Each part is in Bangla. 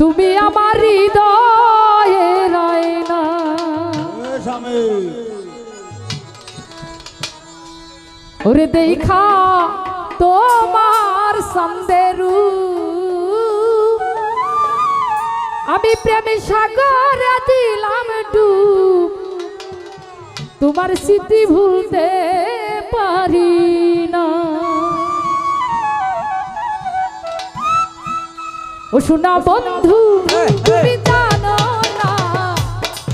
তুমি আমার ওরে দেখা তোমার সন্দেরু আমি প্রেমে সাগর দিলাম ডুব। তোমার স্মৃতি ভুলতে পারি না। ও শোনা বন্ধু তুমি জানো না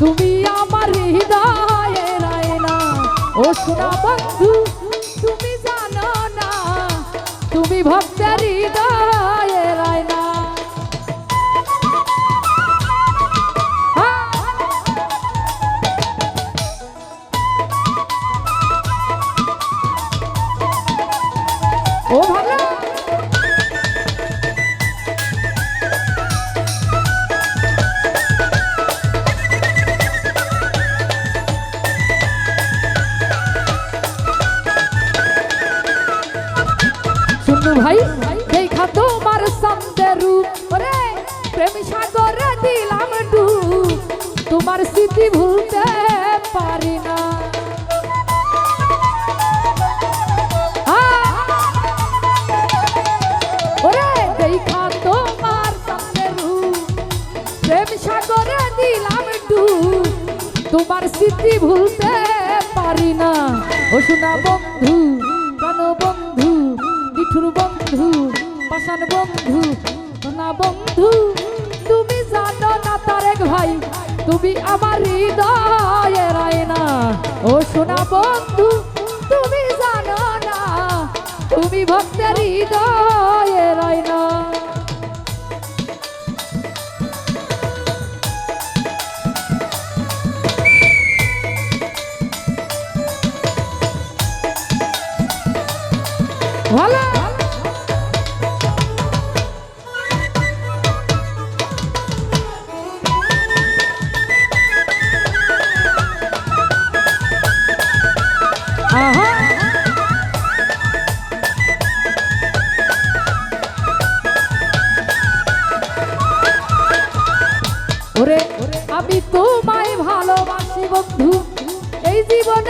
তুমি আমার হৃদয়ে রায়না ও শোনা বন্ধু তুমি জানো না তুমি ভক্তের ভাই দেখা তোমার সন্দের রূপ। ওরে, প্রেম সাগরে দিলাম ডুব। তোমার স্মৃতি ভুলতে পারি না। তোমার স্মৃতি ভুলতে পারি না। ও শোনা বন্ধু নিঠুর বন্ধু পাশান বন্ধু না বন্ধু, তুমি জানো না তারেক ভাই, তুমি আমার হৃদয়ে রায়না ও সোনা বন্ধু, তুমি জানো না, তুমি ভক্তের হৃদয়ে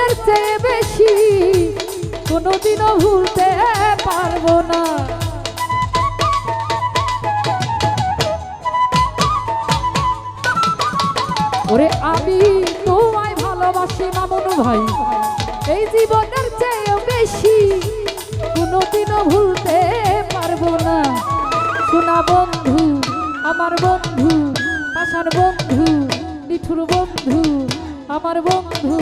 জীবনের চেয়ে বেশি কোনোদিনও ভুলতে পারব না। ওরে আমি তোমায় ভালোবাসি মামুনু ভাই, এই জীবনের চেয়ে বেশি কোনোদিনও ভুলতে পারব না। শোনা বন্ধু, আমার বন্ধু পাশার বন্ধু, নিঠুর বন্ধু, আমার বন্ধু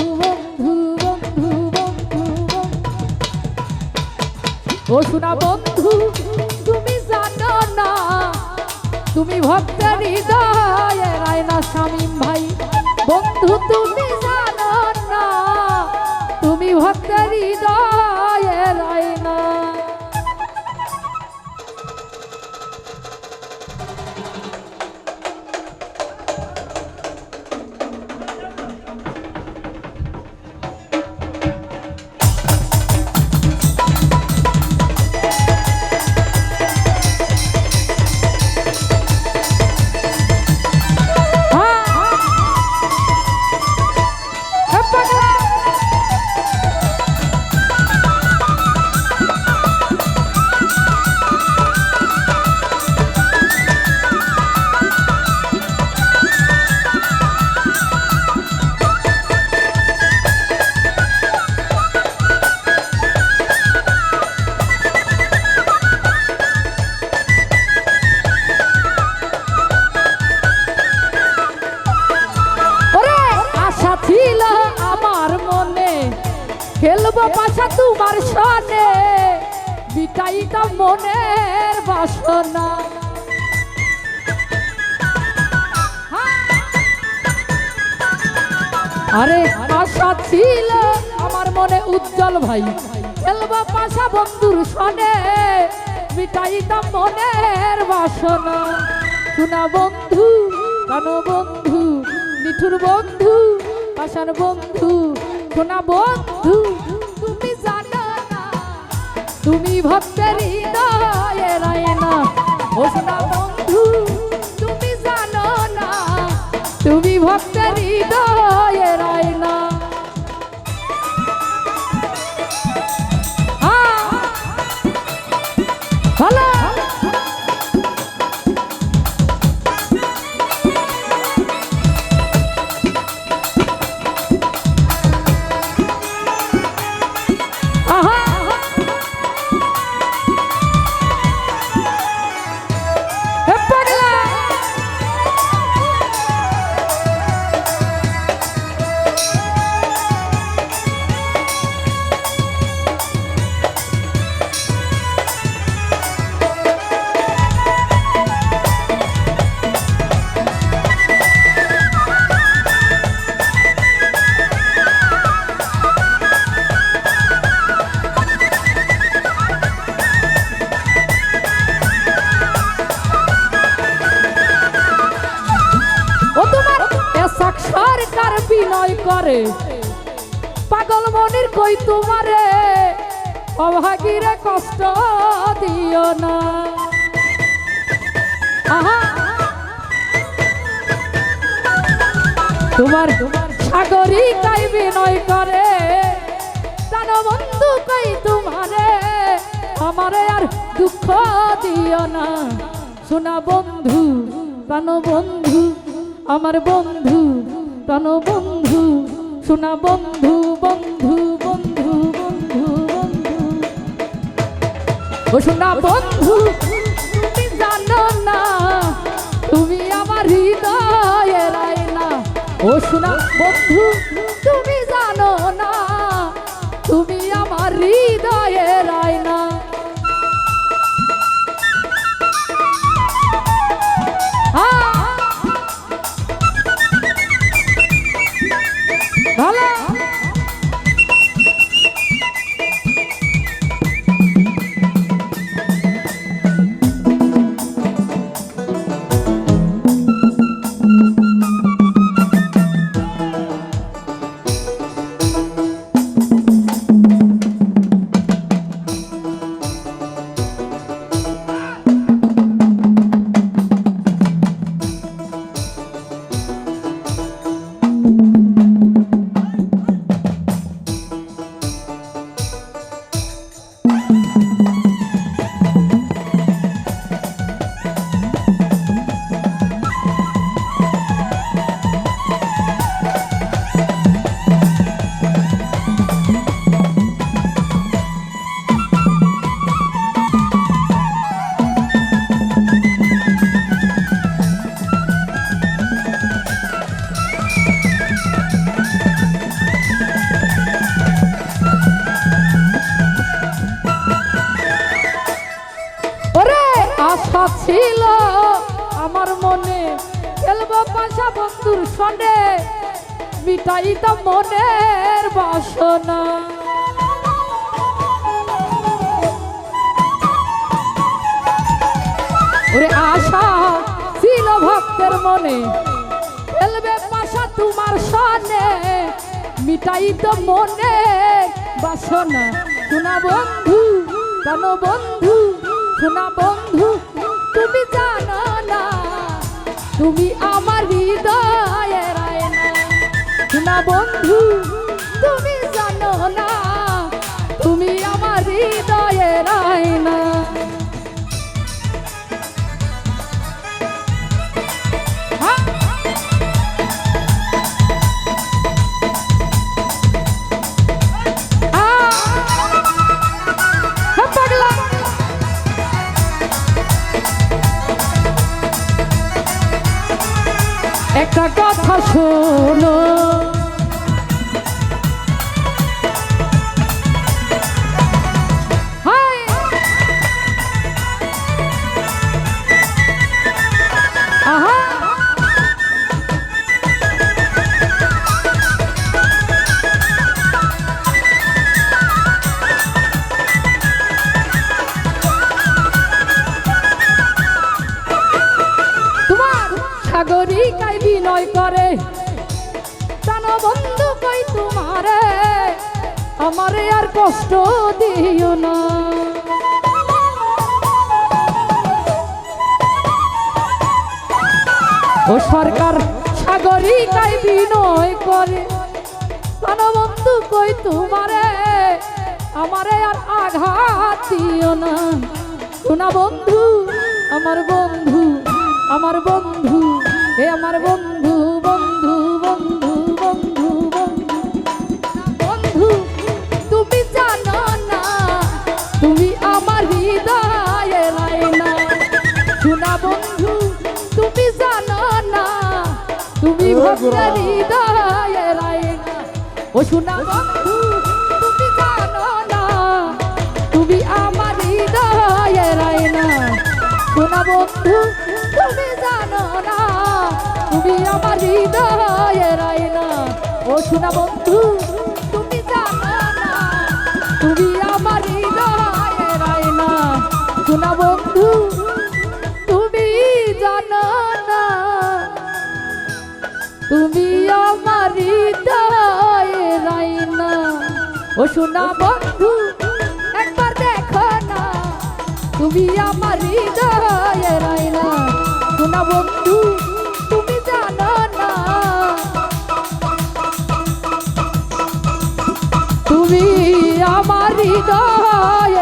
শোনা বন্ধু তুমি জানো না তুমি ভক্তের হৃদয় রায়না স্বামী ভাই। বন্ধু তুমি পাশা তোমার সনে বিটাইটা মনের বাসনা। আরে আশা ছিল আমার মনে উজ্জ্বল ভাই। খেলব পাশা বন্ধুর সনে। মিটাইতাম মনের বাসনা। শোনা বন্ধু, কানো বন্ধু, মিঠুর বন্ধু পাশার বন্ধু শোনা বন্ধু। তুমি ভক্তের হৃদয়ে রায় না। ঘোষণা বন্ধু তুমি জানো না। তুমি ভক্তের হৃদয়ে Uh-huh. করে পাগল মনির কই তোমারে? অভাগীরে কষ্ট দিও না। তোমার সাগরী কাই বিনয় করে? জানো বন্ধু কই তোমারে? আমারে আর দুঃখ দিও না। শোনা বন্ধু, প্রাণ বন্ধু, আমার বন্ধু, প্রাণ বন্ধু। শোনা বন্ধু বন্ধু বন্ধু বন্ধু বন্ধু। ও শোনা বন্ধু, তুমি জানো না, তুমি আমার হৃদয়ের আয়না। ও শোনা বন্ধু পাশা বন্ধুর সনে মিটাই তো মনের বাসনা। ওরে আশা ছিল ভক্তের মনে খেলবে পাশা তোমার সনে মিটাই তো মনে বাসনা। শোনা বন্ধু জানো বন্ধু, শোনা বন্ধু, তুমি জানো তুমি আমার হৃদয়ের না বন্ধু একটা কথা শোনো। বিনয় করে। জানো বন্ধু কই তোমারে? আমারে আর কষ্ট দিও না। ও সরকার সাগরিকায় বিনয় করে। জানো বন্ধু কই তোমারে? আমারে আর আঘাত দিও না। শোনা বন্ধু, আমার বন্ধু আমার বন্ধু হে আমার বন্ধু। তুমি ভক্তের হৃদয়ের আয়না ও শোনা বন্ধু, তুমি জানো না, তুমি আমার হৃদয়ের রায়না শোনা বন্ধু তুমি জানো না। তুমি আমার হৃদয়ের আয়না ও শোনা বন্ধু ও সোনা বন্ধু, একবার দেখো না। তুমি আমার হৃদয়ে রাইলা। সোনা বন্ধু, তুমি জানো না। তুমি আমার হৃদয়